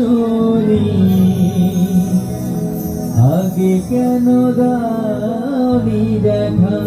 আসনি আগে কেন দাবি দেখা?